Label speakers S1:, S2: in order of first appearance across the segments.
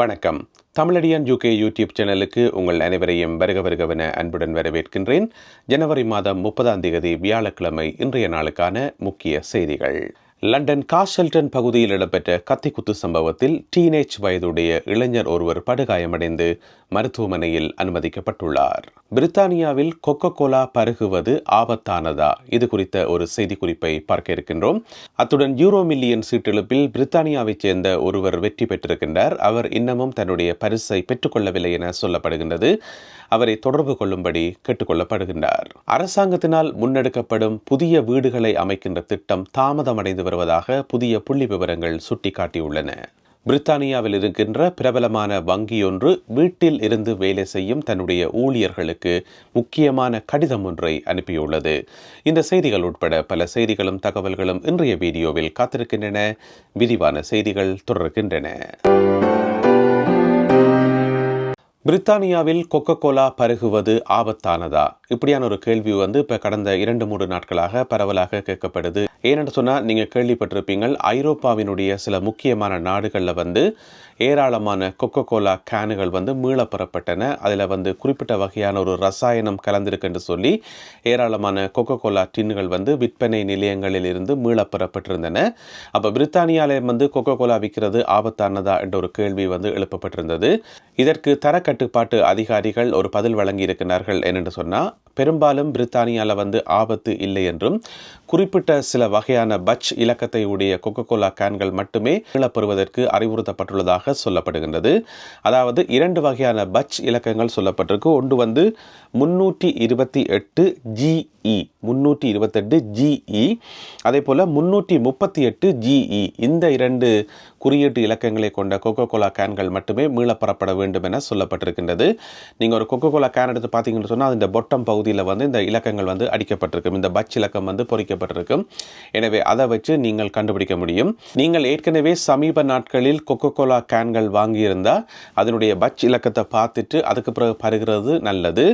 S1: வணக்கம். Tamizhadiyan UK YouTube சேனலுக்கு உங்கள் அனைவரையும் வருக வருகவென அன்புடன் வரவேற்கின்றேன். ஜனவரி மாதம் முப்பதாம் தேதி வியாழக்கிழமை இன்றைய நாளுக்கான முக்கிய செய்திகள். லண்டன் காஷெல்டன் பகுதியில் இடம்பெற்ற கத்திக்குத்து சம்பவத்தில் டீனேஜ் வயதுடைய இளைஞர் ஒருவர் படுகாயமடைந்து மருத்துவமனையில் அனுமதிக்கப்பட்டுள்ளார். பிரித்தானியாவில் கொக்கோ கோலா பருகுவது ஆபத்தானதா? இது குறித்த ஒரு செய்திக்குறிப்பை பார்க்க இருக்கின்றோம். அத்துடன் யூரோ மில்லியன் சீட்டெழுப்பில் பிரித்தானியாவைச் சேர்ந்த ஒருவர் வெற்றி பெற்றிருக்கின்றார். அவர் இன்னமும் தன்னுடைய பரிசை பெற்றுக்கொள்ளவில்லை என சொல்லப்படுகின்றது. அவரை தொடர்பு கொள்ளும்படி கேட்டுக்கொள்ளப்படுகின்றார். அரசாங்கத்தினால் முன்னெடுக்கப்படும் புதிய வீடுகளை அமைக்கின்ற திட்டம் தாமதமடைந்து வருவதாக புதிய புள்ளி விவரங்கள் சுட்டிக்காட்டியுள்ளன. பிரித்தானியாவில் இருக்கின்ற பிரபலமான வங்கியொன்று வீட்டில் இருந்து வேலை செய்யும் தன்னுடைய ஊழியர்களுக்கு முக்கியமான கடிதம் ஒன்றை அனுப்பியுள்ளது. இந்த செய்திகள் உட்பட பல செய்திகளும் தகவல்களும் இன்றைய வீடியோவில் காத்திருக்கின்றன. விரிவான செய்திகள் தொடர்கின்றன. பிரித்தானியாவில் கொக்கோ கோலா பருகுவது ஆபத்தானதா? இப்படியான ஒரு கேள்வி வந்து இப்போ கடந்த இரண்டு மூன்று நாட்களாக பரவலாக கேட்கப்படுது. ஏனென்று சொன்னால் நீங்கள் கேள்விப்பட்டிருப்பீங்கள் ஐரோப்பாவினுடைய சில முக்கியமான நாடுகளில் வந்து ஏராளமான கொக்கோ கோலா கேனுகள் வந்து மீளப்பெறப்பட்டன அதில் வந்து குறிப்பிட்ட வகையான ஒரு ரசாயனம் கலந்திருக்குன்னு சொல்லி ஏராளமான கொக்கோ கோலா டின்னுகள் வந்து விற்பனை நிலையங்களில் இருந்து மீளப்பெறப்பட்டிருந்தன அப்போ பிரித்தானியாவில் வந்து கொக்கோ கோலா விற்கிறது ஆபத்தானதா என்ற ஒரு கேள்வி வந்து எழுப்பப்பட்டிருந்தது. இதற்கு தர கட்டுப்பாட்டு அதிகாரிகள் ஒரு பதில் வழங்கியிருக்கிறார்கள் என்னென்று சொன்னால் பெரும்பாலும் பிரித்தானியாவில் வந்து ஆபத்து இல்லை என்றும் குறிப்பிட்ட சில வகையான பட்ச் இலக்கத்தை உடைய கொக்கோ கோலா கேன்கள் மட்டுமே மீளப்பெறுவதற்கு அறிவுறுத்தப்பட்டுள்ளதாக சொல்லப்படுகின்றது. அதாவது இரண்டு வகையான பட்ச் இலக்கங்கள் சொல்லப்பட்டிருக்கு. ஒன்று வந்து முன்னூற்றி இருபத்தி எட்டு ஜிஇ முன்னூற்றி இருபத்தெட்டு ஜிஇ அதே போல் முன்னூற்றி முப்பத்தி எட்டு ஜிஇ இந்த இரண்டு குறியீட்டு இலக்கங்களை கொண்ட கொக்கோ கோலா கேன்கள் மட்டுமே மீளப்பெறப்பட வேண்டும் என அடிக்கப்பட்டிருக்கின்றது. நீங்கள் ஒரு கொக்கோ கோலா கேன் எடுத்து பார்த்தீங்கன்னு சொன்னால் இந்த பொட்டம் பகுதியில் வந்து இந்த இலக்கங்கள் வந்து அடிக்கப்பட்டிருக்கும். இந்த பட்ச் இலக்கம் வந்து பொறிக்கப்பட்டிருக்கும். எனவே அதை வச்சு நீங்கள் கண்டுபிடிக்க முடியும். நீங்கள் ஏற்கனவே சமீப நாட்களில் கொக்கோ கோலா கேன்கள் வாங்கியிருந்தால் அதனுடைய பட்ச் இலக்கத்தை பார்த்துட்டு அதுக்கு பிறகு பருகிறது நல்லது.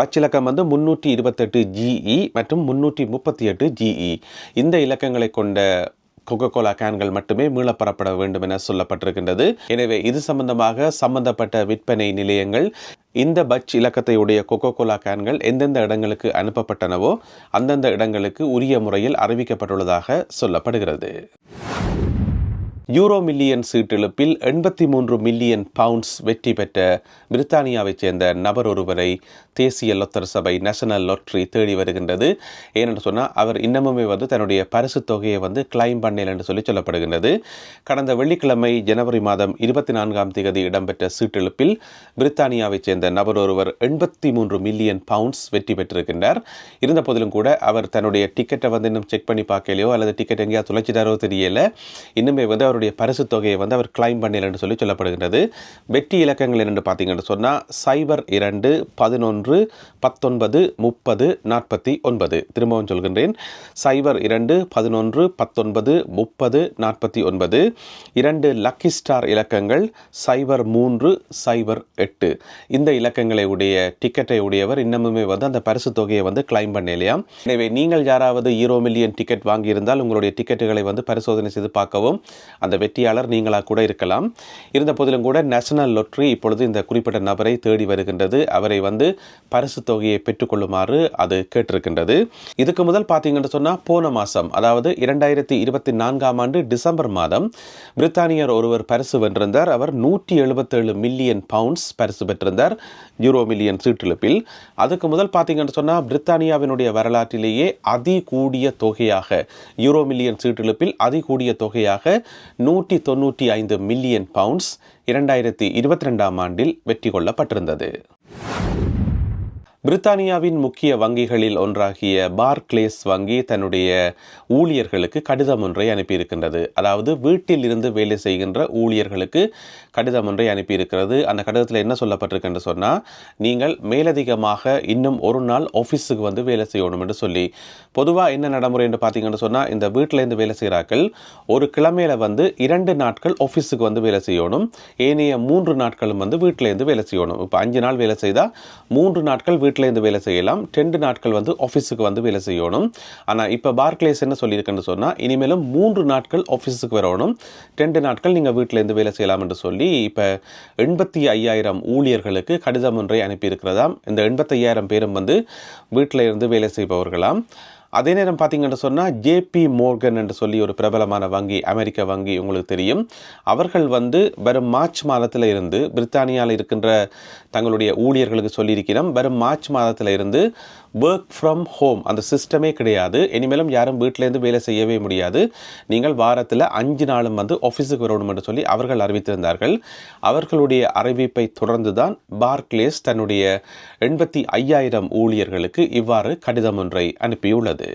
S1: பட்ச் இலக்கம் வந்து முன்னூற்றி இருபத்தெட்டு ஜிஇ மற்றும் முன்னூற்றி முப்பத்தி எட்டு ஜிஇ இந்த இலக்கங்களை கொண்ட கொக்கோ கோலா கேன்கள் மட்டுமே மீளப்பெறப்பட வேண்டும் என சொல்லப்பட்டிருக்கின்றது. எனவே இது சம்பந்தமாக சம்பந்தப்பட்ட விற்பனை நிலையங்கள் இந்த பட்ச் இலக்கத்தை உடைய கொக்கோ கோலா கேன்கள் எந்தெந்த இடங்களுக்கு அனுப்பப்பட்டனவோ அந்தந்த இடங்களுக்கு உரிய முறையில் அறிவிக்கப்பட்டுள்ளதாக சொல்லப்படுகிறது. யூரோ மில்லியன் சீட்டெழுப்பில் எண்பத்தி மூன்று மில்லியன் பவுண்ட்ஸ் வெற்றி பெற்ற பிரித்தானியாவைச் சேர்ந்த நபர் ஒருவரை தேசிய லொத்தர் சபை நேஷனல் லொட்ரி தேடி வருகின்றது. ஏனென்று சொன்னால் அவர் இன்னமுமே வந்து தன்னுடைய பரிசு தொகையை வந்து கிளைம் பண்ணல என்று சொல்லி சொல்லப்படுகின்றது. கடந்த வெள்ளிக்கிழமை ஜனவரி மாதம் இருபத்தி நான்காம் தேதி இடம்பெற்ற சீட்டெழுப்பில் பிரித்தானியாவைச் சேர்ந்த நபர் ஒருவர் எண்பத்தி மூன்று மில்லியன் பவுண்ட்ஸ் வெற்றி பெற்றிருக்கின்றார். இருந்த போதிலும் கூட அவர் தன்னுடைய டிக்கெட்டை வந்து இன்னும் செக் பண்ணி பார்க்கலையோ அல்லது டிக்கெட் எங்கேயாவது துளைச்சிட்டாரோ தெரியல. இன்னுமே வந்து அவர் அவருடைய பரிசு தொகையை வந்து அவர் கிளைம் பண்ணல என்று சொல்லி சொல்லப்படுகின்றது. வெற்றி இலக்கங்கள் என்னென்று பார்த்தீங்கன்னு சொன்னால் சைபர் இரண்டு பதினொன்று பத்தொன்பது முப்பது நாற்பத்தி ஒன்பது. திரும்பவும் சொல்கின்றேன். சைபர் இரண்டு பதினொன்று பத்தொன்பது முப்பது நாற்பத்தி ஒன்பது. இரண்டு லக்கி ஸ்டார் இலக்கங்கள் சைபர் மூன்று சைபர் எட்டு. இந்த இலக்கங்களை உடைய டிக்கெட்டை உடையவர் இன்னமுமே வந்து அந்த பரிசு தொகையை வந்து கிளைம் பண்ணலையாம் எனவே நீங்கள் யாராவது ஈரோ மில்லியன் டிக்கெட் வாங்கியிருந்தால் உங்களுடைய டிக்கெட்டுகளை வந்து பரிசோதனை செய்து பார்க்கவும் அந்த வெற்றியாளர் நீங்களாக கூட இருக்கலாம். இருந்த போதிலும் கூட நேஷனல் லொட்ரி இப்பொழுது இந்த குறிப்பிட்ட நபரை தேடி வருகின்றது. அவரை வந்து பரிசு தொகையை பெற்றுக்கொள்ளுமாறு அது கேட்டிருக்கின்றது. இதுக்கு முதல் பார்த்தீங்கன்னு சொன்னால் போன மாதம் அதாவது இரண்டாயிரத்தி இருபத்தி நான்காம் ஆண்டு டிசம்பர் மாதம் பிரித்தானியர் ஒருவர் பரிசு வென்றிருந்தார். அவர் நூற்றி எழுபத்தேழு மில்லியன் பவுண்ட்ஸ் பரிசு பெற்றிருந்தார் யூரோ மில்லியன் சீட்டெழுப்பில் அதுக்கு முதல் பார்த்தீங்கன்னு சொன்னால் பிரித்தானியாவினுடைய வரலாற்றிலேயே அதி கூடிய தொகையாக யூரோ மில்லியன் சீட்டெழுப்பில் அதி கூடிய தொகையாக நூற்றி தொண்ணூற்றி ஐந்து மில்லியன் பவுண்ட்ஸ் இரண்டாயிரத்தி இருபத்தி ரெண்டாம் ஆண்டில் வெற்றி கொள்ளப்பட்டிருந்தது. பிரித்தானியாவின் முக்கிய வங்கிகளில் ஒன்றாகிய பார்க்லேஸ் வங்கி தன்னுடைய ஊழியர்களுக்கு கடிதம் ஒன்றை அனுப்பியிருக்கின்றது. அதாவது வீட்டில் இருந்து வேலை செய்கின்ற ஊழியர்களுக்கு கடிதம் ஒன்றை அனுப்பியிருக்கிறது. அந்த கடிதத்தில் என்ன சொல்லப்பட்டிருக்குன்னு சொன்னால் நீங்கள் மேலதிகமாக இன்னும் ஒரு நாள் ஆஃபீஸுக்கு வந்து வேலை செய்யணும் என்று சொல்லி. பொதுவாக என்ன நடைமுறை என்று பார்த்தீங்கன்னு சொன்னால் இந்த வீட்டிலேருந்து வேலை செய்கிறார்கள் ஒரு கிழமையில் வந்து இரண்டு நாட்கள் ஆஃபீஸுக்கு வந்து வேலை செய்யணும். ஏனைய மூன்று நாட்களும் வந்து வீட்டிலேருந்து வேலை செய்யணும். இப்போ அஞ்சு நாள் வேலை செய்தால் மூன்று நாட்கள் வீட்டில் வீட்டிலேருந்து வேலை செய்யலாம். ரெண்டு நாட்கள் வந்து ஆஃபீஸுக்கு வந்து வேலை செய்யணும். ஆனால் இப்போ பார்க்லேஸ் என்ன சொல்லியிருக்குன்னு சொன்னால் இனிமேலும் மூன்று நாட்கள் ஆஃபீஸுக்கு வரணும். ரெண்டு நாட்கள் நீங்கள் வீட்டிலேருந்து வேலை செய்யலாம் என்று சொல்லி இப்போ எண்பத்தி ஐயாயிரம் ஊழியர்களுக்கு கடிதம் ஒன்றை அனுப்பியிருக்கிறதாம். இந்த எண்பத்தையாயிரம் பேரும் வந்து வீட்டில் இருந்து வேலை செய்பவர்களாம். அதே நேரம் பார்த்தீங்கன்னு சொன்னால் ஜேபி மோர்கன் என்று சொல்லி ஒரு பிரபலமான வங்கி அமெரிக்க வங்கி உங்களுக்கு தெரியும். அவர்கள் வந்து வரும் மார்ச் மாதத்தில் இருந்து பிரித்தானியாவில் இருக்கின்ற தங்களுடைய ஊழியர்களுக்கு சொல்லியிருக்கிறோம் வரும் மார்ச் மாதத்தில் இருந்து ஒர்க் ஃப்ரம் ஹோம் அந்த சிஸ்டமே கிடையாது. இனிமேலும் யாரும் வீட்டிலேருந்து வேலை செய்யவே முடியாது. நீங்கள் வாரத்தில் அஞ்சு நாளும் வந்து ஆஃபீஸுக்கு வரணும் என்று சொல்லி அவர்கள் அறிவித்திருந்தார்கள். அவர்களுடைய அறிவிப்பை தொடர்ந்து தான் பார்க்லேஸ் தன்னுடைய எண்பத்தி ஐயாயிரம் ஊழியர்களுக்கு இவ்வாறு கடிதம் ஒன்றை அனுப்பியுள்ளது.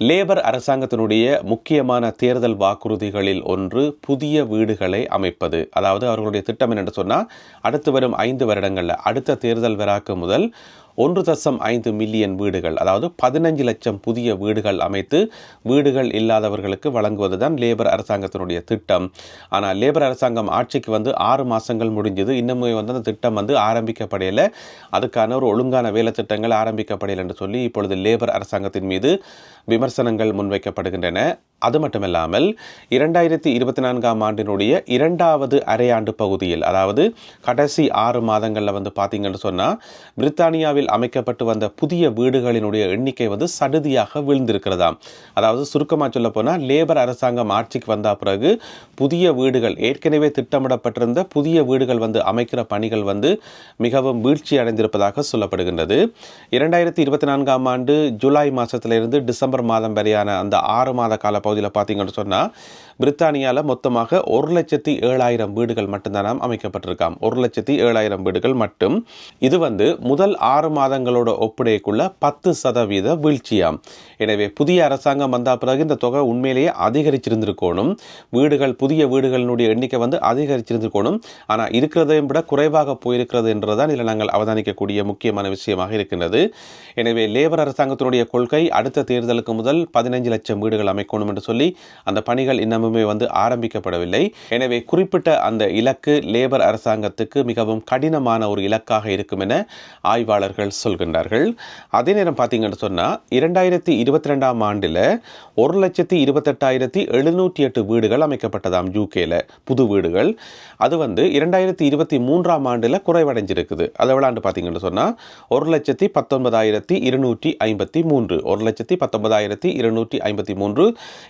S1: லேபர் அரசாங்கத்தினுடைய முக்கியமான தேர்தல் வாக்குறுதிகளில் ஒன்று புதிய வீடுகளை அமைப்பது. அதாவது அவர்களுடைய திட்டம் என்னென்று சொன்னால் அடுத்து வரும் ஐந்து வருடங்களில் அடுத்த தேர்தல் வராக்கு முதல் ஒன்று தசம் ஐந்து மில்லியன் வீடுகள் அதாவது பதினஞ்சு லட்சம் புதிய வீடுகள் அமைத்து வீடுகள் இல்லாதவர்களுக்கு வழங்குவது தான் லேபர் அரசாங்கத்தினுடைய திட்டம். ஆனால் லேபர் அரசாங்கம் ஆட்சிக்கு வந்து ஆறு மாதங்கள் முடிஞ்சது. இன்னமும் வந்து அந்த திட்டம் வந்து ஆரம்பிக்கப்படையில் அதுக்கான ஒரு ஒழுங்கான வேலை திட்டங்கள் ஆரம்பிக்கப்படையில் என்று சொல்லி இப்பொழுது லேபர் அரசாங்கத்தின் மீது விமர்சனங்கள் முன்வைக்கப்படுகின்றன. அது மட்டுமல்லாமல் இரண்டாயிரத்தி இருபத்தி நான்காம் ஆண்டினுடைய இரண்டாவது அரையாண்டு பகுதியில் அதாவது கடைசி ஆறு மாதங்களில் வந்து பார்த்தீங்கன்னு சொன்னால் பிரித்தானியாவில் அமைக்கப்பட்டு வந்த புதிய வீடுகளினுடைய எண்ணிக்கை வந்து சடுதியாக வீழ்ந்திருக்கிறதாம். அதாவது சுருக்கமாக சொல்ல போனால் லேபர் அரசாங்கம் ஆட்சிக்கு வந்த பிறகு புதிய வீடுகள் ஏற்கனவே திட்டமிடப்பட்டிருந்த புதிய வீடுகள் வந்து அமைக்கிற பணிகள் வந்து மிகவும் வீழ்ச்சி அடைந்திருப்பதாக சொல்லப்படுகின்றது. இரண்டாயிரத்தி இருபத்தி நான்காம் ஆண்டு ஜூலை மாதத்திலிருந்து டிசம்பர் மாதம் வரையான அந்த ஆறு மாத கால பகுதியில் பார்த்தீங்கன்னு சொன்னால் பிரித்தானியாவில் மொத்தமாக ஒரு லட்சத்தி ஏழாயிரம் வீடுகள் மட்டும்தான் அமைக்கப்பட்டிருக்காம். ஒரு லட்சத்தி ஏழாயிரம் வீடுகள் மட்டும். இது வந்து முதல் ஆறு மாதங்களோட ஒப்படைக்குள்ள பத்து சதவீத வீழ்ச்சியாம். எனவே புதிய அரசாங்கம் வந்த பிறகு இந்த தொகை உண்மையிலேயே அதிகரிச்சிருந்திருக்கணும். வீடுகள் புதிய வீடுகளினுடைய எண்ணிக்கை வந்து அதிகரிச்சிருந்திருக்கணும். ஆனால் இருக்கிறதையும் விட குறைவாக போயிருக்கிறது என்றுதான் இதில் நாங்கள் அவதானிக்கக்கூடிய முக்கியமான விஷயமாக இருக்கின்றது. எனவே லேபர் அரசாங்கத்தினுடைய கொள்கை அடுத்த தேர்தலுக்கு முதல் பதினைஞ்சு லட்சம் வீடுகள் அமைக்கணும் என்று சொல்லி அந்த பணிகள் இன்னமும் வந்து ஆரம்பிக்கப்படவில்லை. எனவே குறிப்பிட்ட அந்த இலக்கு லேபர் அரசாங்கத்துக்கு மிகவும் கடினமான ஒரு இலக்காக இருக்கும் என ஆய்வாளர்கள் சொல்கின்றார்கள். அதே நேரம் பார்த்தீங்கன்னு சொன்னால் இரண்டாயிரத்தி இருபத்தி ரெண்டாம் ஆண்டில் ஒரு லட்சத்தி இருபத்தெட்டாயிரத்தி எழுநூற்றி எட்டு வீடுகள் அமைக்கப்பட்டதாம் யூகேல புது வீடுகள். அது வந்து இரண்டாயிரத்தி இருபத்தி மூன்றாம் ஆண்டில் குறைவடைஞ்சிருக்குது. அதை விளாண்டு பார்த்தீங்கன்னு சொன்னால் ஒரு லட்சத்தி பத்தொன்பதாயிரத்தி இருநூற்றி ஐம்பத்தி மூன்று ஒரு லட்சத்தி பத்தொன்பதாயிரத்தி இருநூற்றி ஐம்பத்தி மூன்று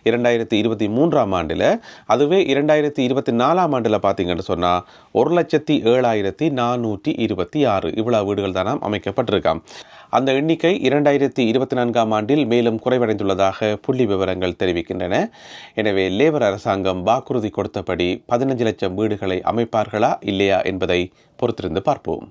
S1: இரண்டாயிரத்தி இருபத்தி மூன்றாம் ஆண்டு ஆண்டில். அதுவே இரண்டாயிரத்தி இருபத்தி நாலாம் ஆண்டில் பார்த்தீங்கன்னு சொன்னால் ஒரு லட்சத்தி ஏழாயிரத்தி நானூற்றி இருபத்தி ஆறு இவ்வளோ வீடுகள் தானாம் அமைக்கப்பட்டிருக்காம். அந்த எண்ணிக்கை இரண்டாயிரத்தி இருபத்தி நான்காம் ஆண்டில் மேலும் குறைவடைந்துள்ளதாக புள்ளி விவரங்கள் தெரிவிக்கின்றன. எனவே லேபர் அரசாங்கம் வாக்குறுதி கொடுத்தபடி பதினஞ்சு லட்சம் வீடுகளை அமைப்பார்களா இல்லையா என்பதை பொறுத்திருந்து பார்ப்போம்.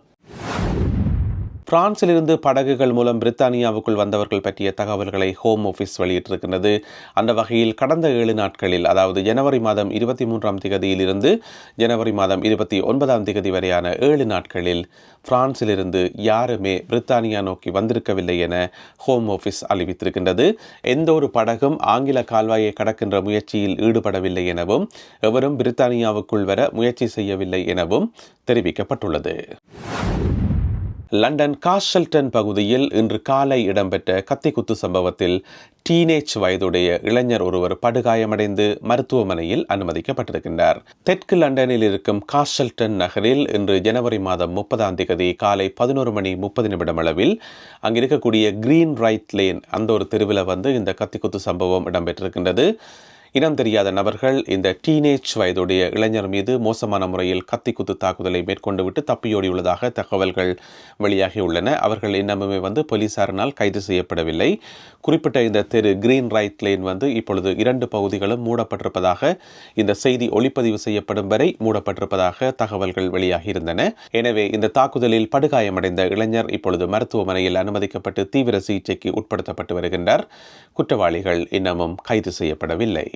S1: பிரான்சிலிருந்து படகுகள் மூலம் பிரித்தானியாவுக்குள் வந்தவர்கள் பற்றிய தகவல்களை ஹோம் ஆஃபீஸ் வெளியிட்டிருக்கின்றது. அந்த வகையில் கடந்த ஏழு நாட்களில் அதாவது ஜனவரி மாதம் இருபத்தி மூன்றாம் திகதியிலிருந்து ஜனவரி மாதம் இருபத்தி ஒன்பதாம் திகதி வரையான ஏழு நாட்களில் பிரான்சிலிருந்து யாருமே பிரித்தானியா நோக்கி வந்திருக்கவில்லை என ஹோம் ஆஃபீஸ் அறிவித்திருக்கின்றது. எந்த ஒரு படகும் ஆங்கில கால்வாயை கடக்கின்ற முயற்சியில் ஈடுபடவில்லை எனவும் எவரும் பிரித்தானியாவுக்குள் வர முயற்சி செய்யவில்லை எனவும் தெரிவிக்கப்பட்டுள்ளது. லண்டன் காஷல்டன் பகுதியில் இன்று காலை இடம்பெற்ற கத்திக்குத்து சம்பவத்தில் டீனேஜ் வயதுடைய இளைஞர் ஒருவர் படுகாயமடைந்து மருத்துவமனையில் அனுமதிக்கப்பட்டிருக்கின்றார். தெற்கு லண்டனில் இருக்கும் காஷல்டன் நகரில் இன்று ஜனவரி மாதம் முப்பதாம் தேதி காலை பதினோரு மணி முப்பது நிமிடம் அளவில் அங்கு இருக்கக்கூடிய கிரீன் ரைட் லேன் அந்த ஒரு தெருவில் வந்து இந்த கத்திக்குத்து சம்பவம் இடம்பெற்றிருக்கின்றது. இனம் தெரியாத நபர்கள் இந்த டீனேஜ் வயதுடைய இளைஞர் மீது மோசமான முறையில் கத்தி குத்து தாக்குதலை மேற்கொண்டு விட்டு தப்பியோடியுள்ளதாக தகவல்கள் வெளியாகியுள்ளன. அவர்கள் இன்னமுமே வந்து போலீசாரினால் கைது செய்யப்படவில்லை. குறிப்பிட்ட இந்த தெரு கிரீன் ரைட் லேன் வந்து இப்பொழுது இரண்டு பகுதிகளும் மூடப்பட்டிருப்பதாக இந்த செய்தி ஒளிப்பதிவு செய்யப்படும் வரை மூடப்பட்டிருப்பதாக தகவல்கள் வெளியாகியிருந்தன. எனவே இந்த தாக்குதலில் படுகாயமடைந்த இளைஞர் இப்பொழுது மருத்துவமனையில் அனுமதிக்கப்பட்டு தீவிர சிகிச்சைக்கு உட்படுத்தப்பட்டு வருகின்றார். குற்றவாளிகள் இன்னமும் கைது செய்யப்படவில்லை.